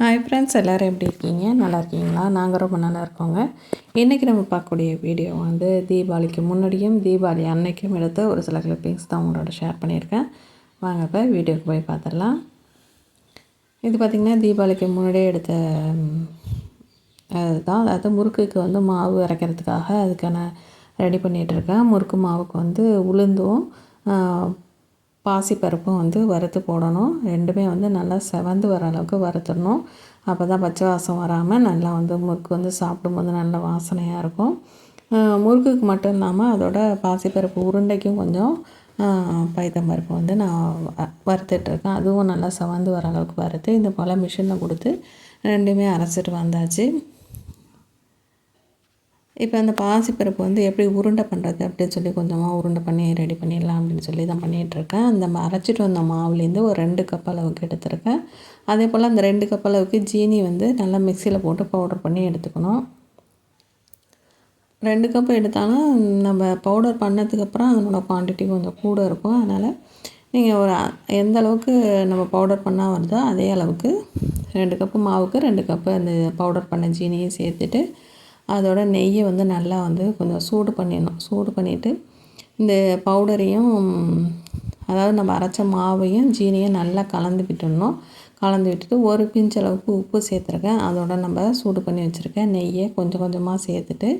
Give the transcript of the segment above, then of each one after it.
Hi friends எல்லோரும் எப்படி இருக்கீங்க? நல்லா இருக்கீங்களா? நாங்கள் ரொம்ப நல்லா இருக்கோங்க. இன்றைக்கி நம்ம பார்க்கக்கூடிய வீடியோ வந்து தீபாவளிக்கு முன்னாடியும் தீபாவளி அன்னைக்கும் எடுத்த ஒரு சில கிளிப்பிங்ஸ் தான் உங்களோட ஷேர் பண்ணியிருக்கேன். வாங்க இப்போ வீடியோக்கு போய் பார்த்துடலாம். இது பார்த்திங்கன்னா தீபாவளிக்கு முன்னாடியே எடுத்த அதுதான். அதாவது முறுக்குக்கு வந்து மாவு அரைக்கிறதுக்காக அதுக்கான ரெடி பண்ணிகிட்ருக்கேன் முறுக்கு மாவுக்கு வந்து உளுந்தும் பாசிப்பருப்பும் வந்து வறுத்து போடணும். ரெண்டுமே வந்து நல்லா செவந்து வர அளவுக்கு வறுத்துடணும். அப்போ தான் பச்சை வாசம் வராமல் நல்லா வந்து முறுக்கு வந்து சாப்பிடும்போது நல்ல வாசனையாக இருக்கும். முறுக்குக்கு மட்டும் இல்லாமல் அதோட பாசிப்பருப்பு உருண்டைக்கும் கொஞ்சம் பைத்தம்பருப்பு வந்து நான் வறுத்துட்ருக்கேன் அதுவும் நல்லா செவந்து வர அளவுக்கு வறுத்து இந்த போல் மிஷினில் கொடுத்து ரெண்டுமே அரைச்சிட்டு வந்தாச்சு. இப்போ அந்த பாசிப்பருப்பு வந்து எப்படி உருண்டை பண்ணுறது அப்படின்னு சொல்லி கொஞ்சமாக உருண்டை பண்ணி ரெடி பண்ணிடலாம் அப்படின்னு சொல்லி தான் பண்ணிகிட்ருக்கேன். அந்த அரைச்சிட்டு வந்த மாவுலேருந்து ஒரு ரெண்டு கப் அளவுக்கு எடுத்திருக்கேன். அதே போல் அந்த ரெண்டு கப் அளவுக்கு ஜீனி வந்து நல்லா மிக்சியில் போட்டு பவுடர் பண்ணி எடுத்துக்கணும். ரெண்டு கப் எடுத்தாலும் நம்ம பவுடர் பண்ணதுக்கப்புறம் அதனோட குவான்டிட்டி கொஞ்சம் கூட இருக்கும். அதனால் நீங்கள் ஒரு எந்த அளவுக்கு நம்ம பவுடர் பண்ணால் வருதோ அதே அளவுக்கு ரெண்டு கப்பு மாவுக்கு ரெண்டு கப்பு அந்த பவுடர் பண்ண ஜீனியும் சேர்த்துட்டு அதோட நெய்யை வந்து நல்லா வந்து கொஞ்சம் சூடு பண்ணிடணும். சூடு பண்ணிவிட்டு இந்த பவுடரையும் அதாவது நம்ம அரைச்ச மாவையும் ஜீனியும் நல்லா கலந்து விட்டுடணும். கலந்து விட்டுட்டு ஒரு பிஞ்ச் அளவுக்கு உப்பு சேர்த்துருக்கேன். அதோட நம்ம சூடு பண்ணி வச்சுருக்கேன் நெய்யை கொஞ்சம் கொஞ்சமாக சேர்த்துட்டு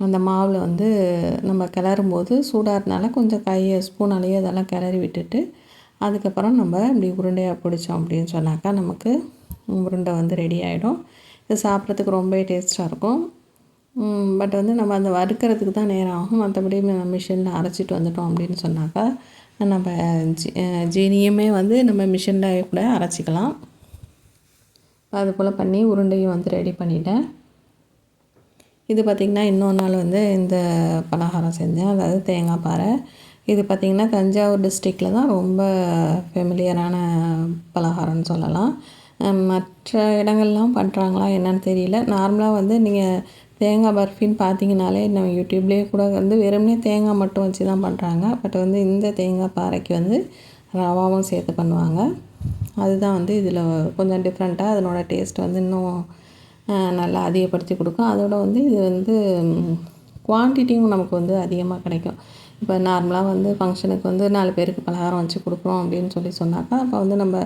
அந்த மாவில் வந்து நம்ம கிளறும் போது சூடாகிறதுனால கொஞ்சம் கையை ஸ்பூனாலேயே அதெல்லாம் கிளறி விட்டுட்டு அதுக்கப்புறம் நம்ம இப்படி உருண்டையாக பிடிச்சோம் அப்படின்னு சொன்னாக்கா நமக்கு உருண்டை வந்து ரெடி ஆகிடும் இது சாப்பிட்றதுக்கு ரொம்ப டேஸ்ட்டாக இருக்கும். பட் வந்து நம்ம அந்த வறுக்கிறதுக்கு தான் நேரம் ஆகும். மற்றபடி மிஷினில் அரைச்சிட்டு வந்துட்டோம் அப்படின்னு சொன்னாக்கா நம்ம ஜி ஜீனியுமே வந்து நம்ம மிஷினில் கூட அரைச்சிக்கலாம். அது போல் பண்ணி உருண்டையும் வந்து ரெடி பண்ணிட்டேன். இது பார்த்திங்கன்னா இன்னொரு நாள் வந்து இந்த பலகாரம் செஞ்சேன். அதாவது தேங்காய் பாறை. இது பார்த்திங்கன்னா தஞ்சாவூர் டிஸ்ட்ரிக்டில் தான் ரொம்ப ஃபெமிலியரான பலகாரம்னு சொல்லலாம். மற்ற இடங்கள்லாம் பண்ணுறாங்களா என்னன்னு தெரியல. நார்மலாக வந்து நீங்கள் தேங்காய் பர்ஃபின்னு பார்த்தீங்கனாலே நம்ம யூடியூப்லேயே கூட வந்து வெறும்னே தேங்காய் மட்டும் வச்சு தான் பண்ணுறாங்க பட் வந்து இந்த தேங்காய் பாறைக்கு வந்து ரவாவும் சேர்த்து பண்ணுவாங்க. அதுதான் வந்து இதில் கொஞ்சம் டிஃப்ரெண்ட்டாக அதனோட டேஸ்ட் வந்து இன்னும் நல்லா அதிகப்படுத்தி கொடுக்கும். அதோட வந்து இது வந்து குவான்டிட்டியும் நமக்கு வந்து அதிகமாக கிடைக்கும். இப்போ நார்மலாக வந்து ஃபங்க்ஷனுக்கு வந்து நாலு பேருக்கு பலகாரம் வச்சு கொடுக்குறோம் அப்படின்னு சொல்லி சொன்னாக்கா அப்போ வந்து நம்ம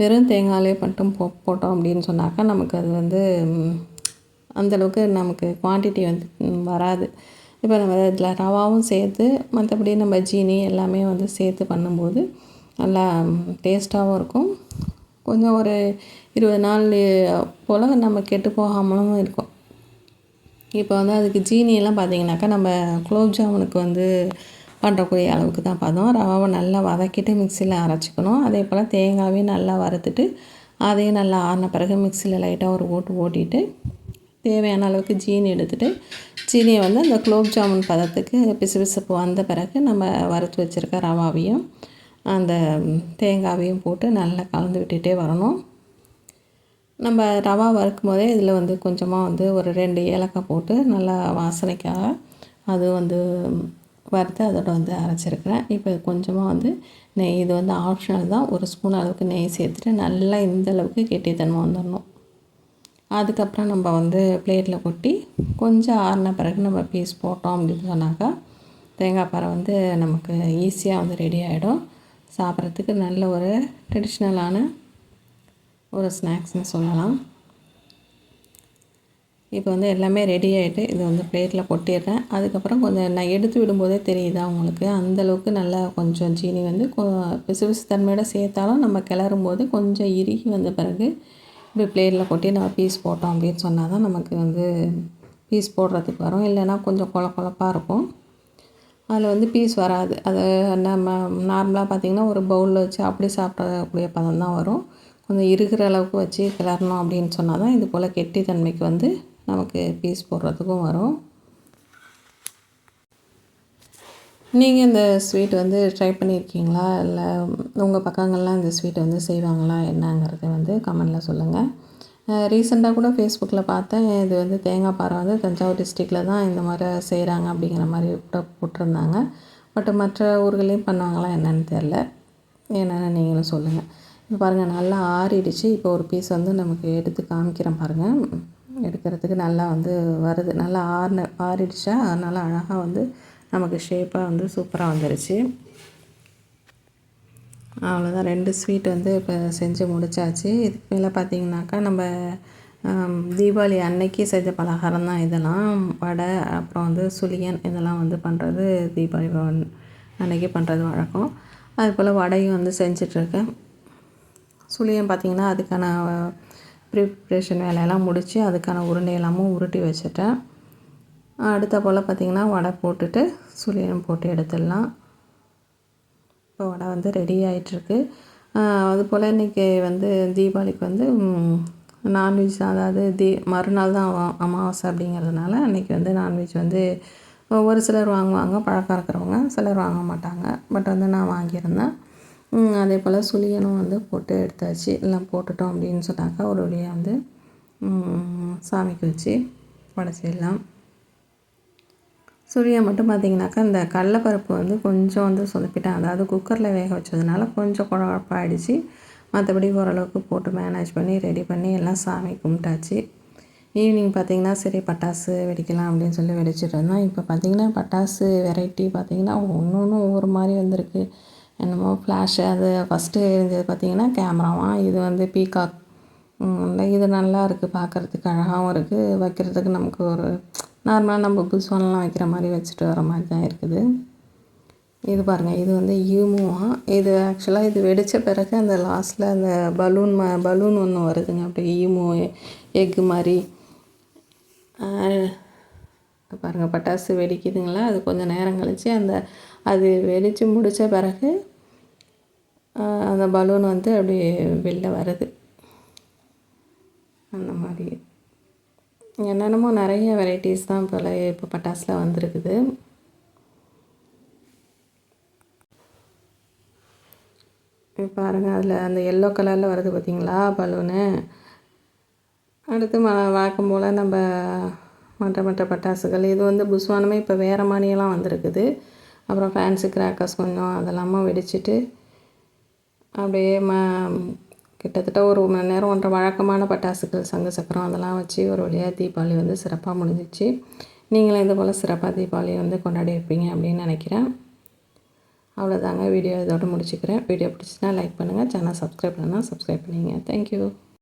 வெறும் தேங்காயிலே மட்டும் போ போட்டோம் அப்படின்னு சொன்னாக்கா நமக்கு அது வந்து அந்தளவுக்கு நமக்கு குவான்டிட்டி வந்து வராது. இப்போ நம்ம இதில் ரவாவும் சேர்த்து மற்றபடி நம்ம ஜீனி எல்லாமே வந்து சேர்த்து பண்ணும்போது நல்லா டேஸ்ட்டாகவும் இருக்கும். கொஞ்சம் ஒரு இருபது நாள் போல் நம்ம கெட்டு போகாமலும் இருக்கும். இப்போ வந்து அதுக்கு ஜீனியெல்லாம் பார்த்தீங்கன்னாக்கா நம்ம குலோப் ஜாமுனுக்கு வந்து பண்ணுறக்கூடிய அளவுக்கு தான் பார்த்தோம் ரவாவை நல்லா வதக்கிட்டு மிக்சியில் அரைச்சிக்கணும். அதே போல் தேங்காவையும் நல்லா வறுத்துட்டு அதையும் நல்லா ஆறின பிறகு மிக்சியில் லைட்டாக ஒரு ஓட்டு ஓட்டிட்டு தேவையான அளவுக்கு ஜீனி எடுத்துகிட்டு சீனியை வந்து அந்த குலோப் ஜாமுன் பதத்துக்கு பிசுபிசுப்பு வந்த பிறகு நம்ம வறுத்து வச்சுருக்க ரவாவையும் அந்த தேங்காவையும் போட்டு நல்லா கலந்து விட்டுகிட்டே வரணும். நம்ம ரவா வறுக்கும் போதே இதில் வந்து கொஞ்சமாக வந்து ஒரு ரெண்டு ஏலக்காய் போட்டு நல்லா வாசனைக்காக அது வந்து வறுத்து அதோட வந்து அரைச்சிருக்கிறேன். இப்போ கொஞ்சமாக வந்து நெய் இது வந்து ஆப்ஷனல் தான். ஒரு ஸ்பூன் அளவுக்கு நெய் சேர்த்துட்டு நல்லா இந்த அளவுக்கு கெட்டித்தன்மை வந்துடணும் அதுக்கப்புறம் நம்ம வந்து பிளேட்டில் கொட்டி கொஞ்சம் ஆறின பிறகு நம்ம பீஸ் போட்டோம் அப்படின்னு சொன்னாக்கா தேங்காய் பாறை வந்து நமக்கு ஈஸியாக வந்து ரெடி ஆகிடும் சாப்பிட்றதுக்கு நல்ல ஒரு ட்ரெடிஷ்னலான ஒரு ஸ்நாக்ஸ்னு சொல்லலாம். இப்போ வந்து எல்லாமே ரெடி ஆகிட்டு இது வந்து பிளேட்டில் கொட்டிடுறேன். அதுக்கப்புறம் கொஞ்சம் நான் எடுத்து விடும்போதே தெரியுதா உங்களுக்கு? அந்தளவுக்கு நல்லா கொஞ்சம் சீனி வந்து பிசு பிசு தன்மையோட சேர்த்தாலும் நம்ம கிளறும் போது கொஞ்சம் இறுகி வந்த பிறகு இப்படி பிளேட்டில் கொட்டி நம்ம பீஸ் போட்டோம் அப்படின்னு சொன்னால் தான் நமக்கு வந்து பீஸ் போடுறதுக்கு வரும். இல்லைன்னா கொஞ்சம் கொல கொழப்பாக இருக்கும். அதில் வந்து பீஸ் வராது. அது நம்ம நார்மலாக பார்த்திங்கன்னா ஒரு பவுலில் வச்சு அப்படி சாப்பிடக்கூடிய பதம் தான் வரும். கொஞ்சம் இருக்கிற அளவுக்கு வச்சு கிளறணும் அப்படின்னு சொன்னால் தான் இது போல் கெட்டித்தன்மைக்கு வந்து நமக்கு பீஸ் போடுறதுக்கும் வரும். நீங்கள் இந்த ஸ்வீட் வந்து ட்ரை பண்ணியிருக்கீங்களா இல்லை உங்கள் பக்கங்கள்லாம் இந்த ஸ்வீட் வந்து செய்வாங்களா? என்னங்கிறத வந்து கமெண்டில் சொல்லுங்கள் ரீசெண்டாக கூட ஃபேஸ்புக்கில் பார்த்தேன். இது வந்து தேங்காய் பாறை வந்து தஞ்சாவூர் டிஸ்ட்ரிக்டில் தான் இந்த மாதிரி செய்கிறாங்க அப்படிங்கிற மாதிரி கூட போட்டிருந்தாங்க. பட் மற்ற ஊர்களையும் பண்ணுவாங்களா என்னென்னு தெரில என்னென்னு நீங்களும் சொல்லுங்கள் இப்போ பாருங்கள் நல்லா ஆறிடுச்சு. இப்போ ஒரு பீஸ் வந்து நமக்கு எடுத்து காமிக்கிறேன் பாருங்கள் எடுக்கிறதுக்கு நல்லா வந்து வருது. நல்லா ஆறின ஆறிடுச்சா? நல்லா அழகாக வந்து நமக்கு ஷேப்பாக வந்து சூப்பராக வந்துருச்சு. அவ்வளோதான் ரெண்டு ஸ்வீட் வந்து இப்போ செஞ்சு முடிச்சாச்சு. இதுக்கு மேலே பார்த்தீங்கன்னாக்கா நம்ம தீபாவளி அன்னைக்கு செஞ்ச பலகாரம் தான் இதெல்லாம். வடை அப்புறம் வந்து சுழியன் இதெல்லாம் வந்து பண்ணுறது தீபாவளி அன்னைக்கு பண்ணுறது வழக்கம். அது போல் வடையும் வந்து செஞ்சிட்ருக்கேன். சுழியன் பார்த்திங்கன்னா அதுக்கான ப்ரிப்ரேஷன் வேலையெல்லாம் முடித்து அதுக்கான உருண்டை எல்லாமும் உருட்டி வச்சுட்டேன். அடுத்த போல் பார்த்திங்கன்னா வடை போட்டுட்டு சுழியம் போட்டு எடுத்துடலாம். இப்போ வடை வந்து ரெடி ஆகிட்டுருக்கு அது போல் இன்றைக்கி வந்து தீபாவளிக்கு வந்து நான்வெஜ் அதாவது தீ மறுநாள் தான் அமாவாசை அப்படிங்கிறதுனால அன்றைக்கி வந்து நான்வெஜ் வந்து ஒரு சிலர் வாங்குவாங்க பழக்கம் இருக்கிறவங்க சிலர் வாங்க மாட்டாங்க. பட் வந்து நான் வாங்கியிருந்தேன். அதே போல் சுழியனும் வந்து போட்டு எடுத்தாச்சு. எல்லாம் போட்டுட்டோம் அப்படின்னு சொன்னாக்கா ஒரு வழியாக வந்து சாமிக்கு வச்சு படைச்சிடலாம். சுழியை மட்டும் பார்த்தீங்கன்னாக்கா இந்த கடலப்பருப்பு வந்து கொஞ்சம் வந்து சொதப்பிட்டேன் அதாவது குக்கரில் வேக வச்சதுனால கொஞ்சம் குழப்பாயிடுச்சு மற்றபடி ஓரளவுக்கு போட்டு மேனேஜ் பண்ணி ரெடி பண்ணி எல்லாம் சாமி கும்பிட்டாச்சு. ஈவினிங் பார்த்தீங்கன்னா சரி பட்டாசு வெடிக்கலாம் அப்படின்னு சொல்லி வெடிச்சிட்டு இருந்தோம். இப்போ பார்த்தீங்கன்னா பட்டாசு வெரைட்டி பார்த்தீங்கன்னா ஒன்று ஒன்று ஒவ்வொரு மாதிரி வந்திருக்கு. என்னமோ ஃப்ளாஷு அது ஃபஸ்ட்டு இருந்தது பார்த்தீங்கன்னா கேமராவாம் இது வந்து பீகாக் இது நல்லா இருக்குது பார்க்குறதுக்கு அழகாகவும் இருக்குது வைக்கிறதுக்கு நமக்கு ஒரு நார்மலாக நம்ம புதுசானலாம் வைக்கிற மாதிரி வச்சுட்டு வர மாதிரி தான் இருக்குது. இது பாருங்கள் இது வந்து யூமுவா இது ஆக்சுவலாக இது வெடித்த பிறகு அந்த லாஸ்ட்டில் அந்த பலூன் ம பலூன் ஒன்று வருதுங்க. அப்படியே ஈமு எக்கு மாதிரி. பாருங்கள் பட்டாசு வெடிக்குதுங்களா? அது கொஞ்சம் நேரம் கழித்து அந்த அது வெடித்து முடித்த பிறகு அந்த பலூன் வந்து அப்படியே வெளில வருது. அந்த மாதிரி. என்னென்னமோ நிறைய வெரைட்டிஸ் தான் போல் இப்போ பட்டாசில் வந்திருக்குது. பாருங்கள் அதில் அந்த எல்லோ கலரில் வருது பார்த்தீங்களா பலூனு அடுத்து ம வழக்கம் போல் நம்ம மற்ற மற்ற பட்டாசுகள் இது வந்து புஸ்வானமே இப்போ வேறு மானியெல்லாம் வந்திருக்குது. அப்புறம் ஃபேன்சி கிராக்கர்ஸ் கொஞ்சம் அதெல்லாமும் வெடிச்சிட்டு அப்படியே ம கிட்டத்தட்ட ஒரு மணி நேரம் ஒன்றரை வழக்கமான பட்டாசுகள் சங்கு சக்கரம் அதெல்லாம் வச்சு ஒரு வழியாக தீபாவளி வந்து சிறப்பாக முடிஞ்சிச்சு. நீங்களும் இது போல் சிறப்பாக தீபாவளி வந்து கொண்டாடி இருப்பீங்க அப்படின்னு நினைக்கிறேன். அவ்வளோதாங்க வீடியோ இதோட முடிச்சுக்கிறேன். வீடியோ பிடிச்சினா லைக் பண்ணுங்கள் சேனல் சப்ஸ்கிரைப் பண்ணால் சப்ஸ்கிரைப் பண்ணிங்க தேங்க்யூ